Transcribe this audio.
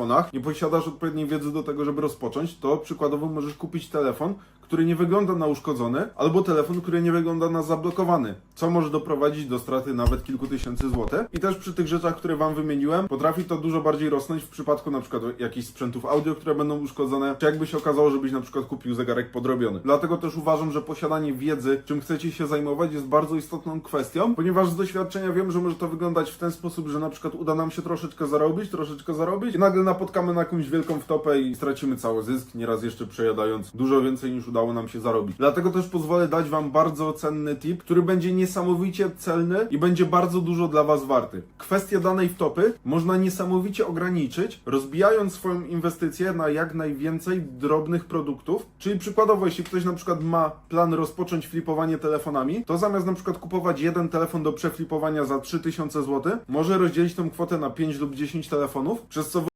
telefonach, nie posiadasz odpowiedniej wiedzy do tego, żeby rozpocząć, to przykładowo możesz kupić telefon, który nie wygląda na uszkodzony, albo telefon, który nie wygląda na zablokowany, co może doprowadzić do straty nawet kilku tysięcy złotych. I też przy tych rzeczach, które Wam wymieniłem, potrafi to dużo bardziej rosnąć w przypadku na przykład jakichś sprzętów audio, które będą uszkodzone, czy jakby się okazało, żebyś na przykład kupił zegarek podrobiony. Dlatego też uważam, że posiadanie wiedzy, czym chcecie się zajmować, jest bardzo istotną kwestią, ponieważ z doświadczenia wiem, że może to wyglądać w ten sposób, że na przykład uda nam się troszeczkę zarobić, troszeczkę zarobić i nagle napotkamy na jakąś wielką wtopę i stracimy cały zysk, nieraz jeszcze przejadając dużo więcej niż udało nam się zarobić. Dlatego też pozwolę dać Wam bardzo cenny tip, który będzie niesamowicie celny i będzie bardzo dużo dla Was warty. Kwestię danej wtopy można niesamowicie ograniczyć, rozbijając swoją inwestycję na jak najwięcej drobnych produktów. Czyli przykładowo, jeśli ktoś na przykład ma plan rozpocząć flipowanie telefonami, to zamiast na przykład kupować jeden telefon do przeflipowania za 3000 zł, może rozdzielić tą kwotę na 5 lub 10 telefonów, przez co